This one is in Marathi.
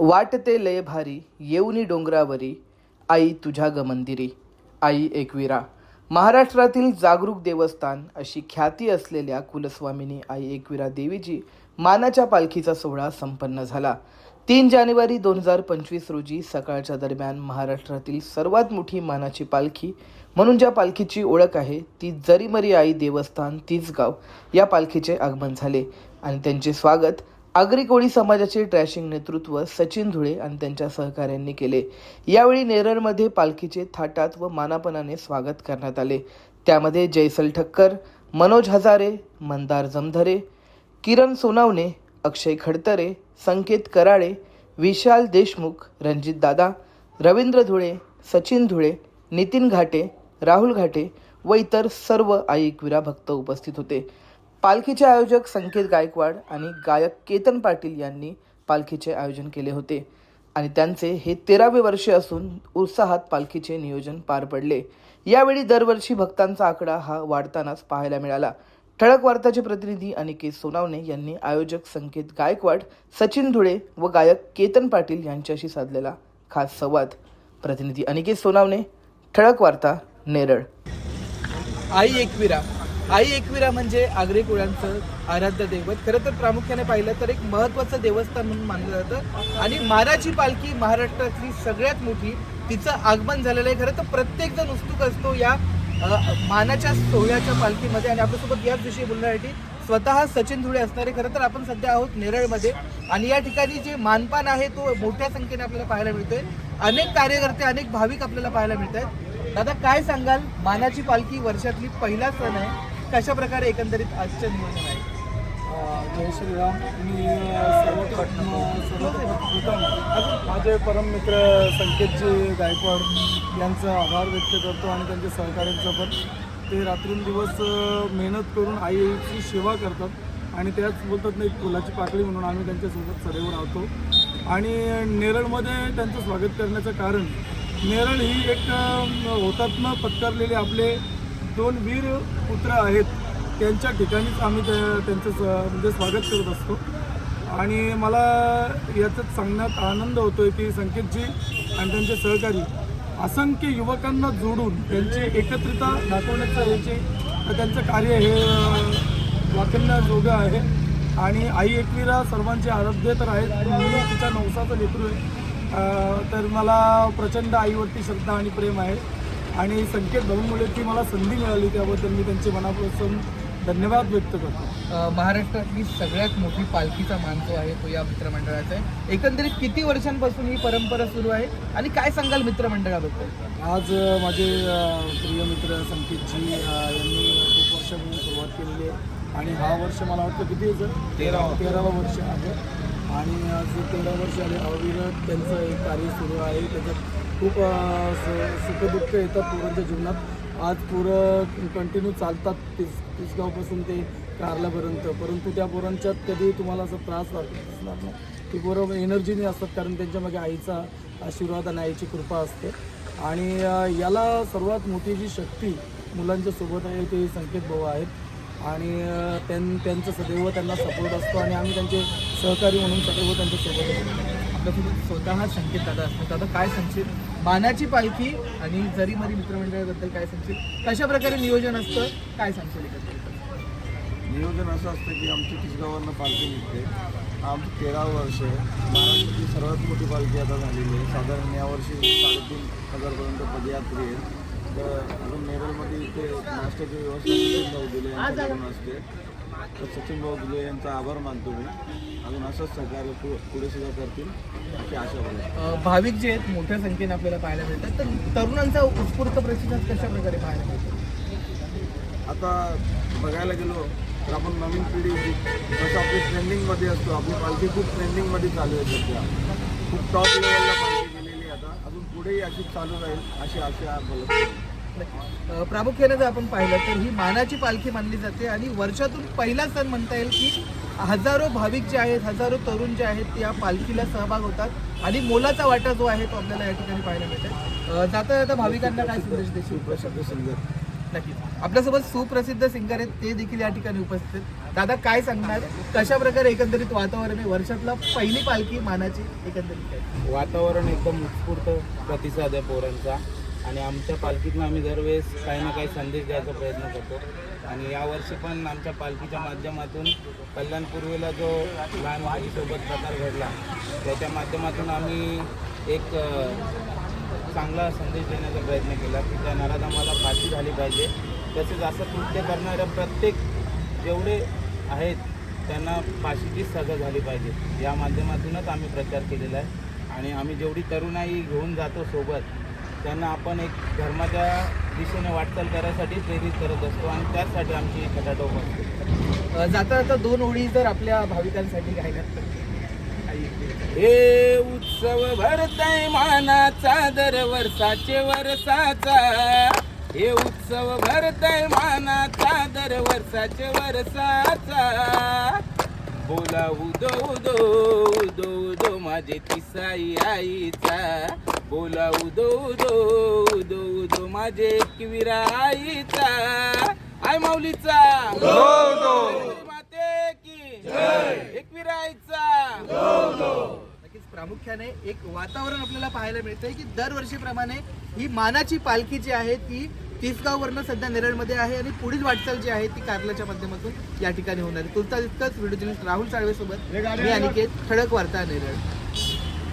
वाटते लय भारी येऊनी डोंगरावरी. आई तुझ्या गमंदिरी आई एकविरा. महाराष्ट्रातील जागरूक देवस्थान अशी ख्याती असलेल्या कुलस्वामिनी आई एकविरा देवीची मानाच्या पालखीचा सोहळा संपन्न झाला. तीन जानेवारी दोन हजार पंचवीस रोजी सकाळच्या दरम्यान महाराष्ट्रातील सर्वात मोठी मानाची पालखी म्हणून ज्या पालखीची ओळख आहे ती जरीमरी आई देवस्थान तीच गाव या पालखीचे आगमन झाले आणि त्यांचे स्वागत आगरी कोळी समाजाचे ट्रॅशिंग नेतृत्व सचिन धुळे आणि त्यांच्या सहकाऱ्यांनी केले. यावेळी नेरळमध्ये पालखीचे थाटात व मानापणाने स्वागत करण्यात आले. त्यामध्ये जयसल ठक्कर मनोज हजारे मंदार जमधरे किरण सोनावणे अक्षय खडतरे संकेत कराळे विशाल देशमुख रणजित दादा रवींद्र धुळे सचिन धुळे नितीन घाटे राहुल घाटे व इतर सर्व आईकविरा भक्त उपस्थित होते. पालखीचे आयोजक संकेत गायकवाड आणि गायक केतन पाटील यांनी पालखीचे आयोजन केले होते. आणि त्यांचे हे तेरावे वर्ष असून उत्साहात पालखीचे नियोजन पार पडले. यावेळी दरवर्षी भक्तांचा आकडा हा वाढतानाच पाहायला मिळाला. ठळक वार्ताचे प्रतिनिधी अनिकेत सोनावणे यांनी आयोजक संकेत गायकवाड सचिन धुळे व गायक केतन पाटील यांच्याशी साधलेला खास संवाद. प्रतिनिधी अनिकेत सोनावणे ठळक वार्ता नेरळ. आई एकविरा आई एकविरा म्हणजे आग्रे कुळांचं आराध्य दैवत. खरं तर प्रामुख्याने पाहिलं तर एक महत्वाचं देवस्थान म्हणून मानलं जातं. आणि मानाची पालखी महाराष्ट्रातली सगळ्यात मोठी तिचं आगमन झालेलं आहे. खरं तर प्रत्येक जण उत्सुक असतो या मानाच्या सोहळ्याच्या पालखीमध्ये. आणि आपल्यासोबत याच विषयी बोलण्यासाठी स्वतः सचिन धुळे असणारे खरं तर आपण सध्या आहोत नेरळमध्ये. आणि या ठिकाणी जे मानपान आहे तो मोठ्या संख्येने आपल्याला पाहायला मिळतोय. अनेक कार्यकर्ते अनेक भाविक आपल्याला पाहायला मिळत आहेत दादा काय सांगाल? मानाची पालखी वर्षातली पहिला सण आहे. कशा प्रकारे एकंदरीत आजचं नियोजन आहे? जय श्रीराम. मी सर्वप्रथम सर्वप्रथम माझे परममित्र संकेतजी गायकवाड यांचा आभार व्यक्त करतो आणि त्यांच्या सहकार्यांचा पण. ते रात्रंदिवस मेहनत करून आईची सेवा करतात आणि त्याच बोलतात नाही फुलाची पाकळी म्हणून आम्ही त्यांच्यासोबत सदैव राहतो. आणि नेरळमध्ये त्यांचं स्वागत करण्याचं कारण नेरळ ही एक अ, हुतात्मा आपले दोन वीर पुत्र आहेत. त्यांच्या ठिकाणीच आम्ही त्या- त्यांचं म्हणजे स्वागत करत असतो. आणि मला याच्यात सांगण्यात आनंद होतो आहे की संकेतजी आणि त्यांचे सहकारी असंख्य युवकांना जोडून त्यांची एकत्रिता दाखवण्याचं याचे त्यांचं कार्य हे अं, आहे. आणि आई एकवीरा सर्वांचे आराध्य तर आहेत. मी तिच्या नवसाचं लेकरू आहे. तर मला प्रचंड आईवरती श्रद्धा आणि प्रेम आहे. आणि संकेत भाऊमुळे ती मला संधी मिळाली त्याबद्दल मी त्यांचे मनापासून धन्यवाद व्यक्त करतो. महाराष्ट्रातली सगळ्यात मोठी पालखीचा मान जो आहे तो या मित्रमंडळाचा आहे. एकंदरीत किती वर्षांपासून ही परंपरा सुरू आहे? आणि काय सांगाल मित्रमंडळाबद्दल? आज माझे प्रिय मित्र संकेतजी यांनी खूप वर्षापूर्वी सुरुवात केलेली आहे. आणि हा वर्ष मला वाटतं किती तेरावा. तेरावा वर्ष आहे. आणि आज तेरा वर्ष आले अविरत त्यांचं एक कार्य सुरू आहे. त्याच्यात खूप सुखदुःख येतात पोरांच्या जीवनात. आज पोरं कंटिन्यू चालतात तीस तिसगावपासून ते कारल्यापर्यंत. परंतु त्या पोरांच्यात कधी तुम्हाला असं त्रास असणार दिसणार नाही. ती पोरं एनर्जीने असतात कारण त्यांच्यामागे आईचा आशीर्वाद आणि आईची कृपा असते. आणि याला सर्वात मोठी जी शक्ती मुलांच्या सोबत आहे ते संकेत भाऊ आहेत. आणि त्यां त्यांचं सदैव त्यांना सपोर्ट असतो आणि आम्ही त्यांचे सहकारी म्हणून सदैव त्यांच्यासोबत असतो आपल्यासोबत स्वतः संकेत दादा असतो दादा काय सांगशील? मानाची पालखी आणि जरी मरी मित्रमंडळाबद्दल काय सांगशील? कशा प्रकारे नियोजन असतं? काय सांगशील एकंदरीत? नियोजन असं असतं की आमची किसगावांना पालखी निघते. आमचं तेरा वर्ष महाराष्ट्राची सर्वात मोठी पालखी आता झालेली आहे. साधारण यावर्षी साडेतीन हजारपर्यंत पदयात्री आहे अजून नेरळमध्ये इथे नाश्त्याची व्यवस्था सचिन भाऊ दिले यांच्याकडून असते तर सचिन भाऊ दिले यांचा आभार मानतो मी. अजून असंच सहकार्य पु पुढे सुद्धा करतील. अशी आशा अ, भाविक जे आहेत मोठ्या संख्येने आपल्याला पाहायला मिळतात. तर तरुणांचा उत्स्फूर्त प्रतिसाद कशा प्रकारे पाहायला मिळतो? आता बघायला गेलो तर आपण नवीन पिढी जसं आपली ट्रेंडिंगमध्ये असतो आपली पालखी खूप ट्रेंडिंगमध्ये चालू आहे सध्या. खूप टॉप लेवलला पालखी गेलेली आहे आता अजून पुढेही अशीच चालू राहील अशी आशा बोलत अ, प्रामुख्याने जर आपण पाहिलं तर ही मानाची पालखी मानली जाते आणि वर्षातून पहिला सण म्हणता येईल की हजारो भाविक जे आहेत हजारो तरुण जे आहेत ते या पालखीला सहभाग होतात आणि मोलाचा वाटा जो आहे तो आपल्याला या ठिकाणी पाहायला मिळतो जाता जाता भाविकांना काय संदेश देशील? प्रसिद्ध सिंगर नक्कीच आपल्यासोबत सुप्रसिद्ध सिंगर आहेत ते देखील या ठिकाणी उपस्थित आहेत. दादा काय सांगणार? कशा प्रकारे एकंदरीत वातावरण आहे? वर्षातला पहिली पालखी मानाची एकंदरीत वातावरण एकदम उत्स्फूर्त प्रतिसाद आहे पोरांचा. आणि आमच्या पालखीतून आम्ही दरवेळेस काही ना काही संदेश द्यायचा प्रयत्न करतो. आणि यावर्षी पण आमच्या पालखीच्या माध्यमातून कल्याणपूर्वीला जो लहान मुलीसोबत प्रकार घडला त्याच्या माध्यमातून आम्ही एक चांगला संदेश देण्याचा प्रयत्न केला की त्या नराधमाला फाशी झाली पाहिजे. तसेच असं कृत्य करणाऱ्या प्रत्येक जेवढे आहेत त्यांना फाशीची सजा झाली पाहिजे. या माध्यमातूनच आम्ही प्रचार केलेला आहे. आणि आम्ही जेवढी तरुणाई घेऊन जातो सोबत त्यांना आपण एक धर्माच्या दिशेने वाटचाल करायसाठी प्रेरित करत असतो आणि त्याचसाठी आमची खटाटोप असते जाता जाता दोन ओळी जर आपल्या भाविकांसाठी काय तर? हे उत्सव भरतय मानाचा दर वर्षाचे वर्षाचा. हे उत्सव भरतय मानाचा दर वर्षाचे वर्षाचा. बोला उदो उदो उदो उदो माझे तिसाई आईचा. बोला उदो उदो उदो उदो माझे एकविरा आईचा. आय माऊलीचा. हो, हो माते की एकविरा आईचा नक्कीच प्रामुख्याने एक वातावरण आपल्याला पाहायला मिळतंय की दरवर्षीप्रमाणे ही मानाची पालखी जी आहे ती तिसगाववरनं सध्या नेरळमध्ये आहे आणि पुढील वाटचाल जी आहे ती कार्लाच्या माध्यमातून या ठिकाणी होणार आहे. तुमचा इतकंच व्हिडिओ राहुल साळवे सोबत मी अनिकेत ठळक वार्ता नेरळ.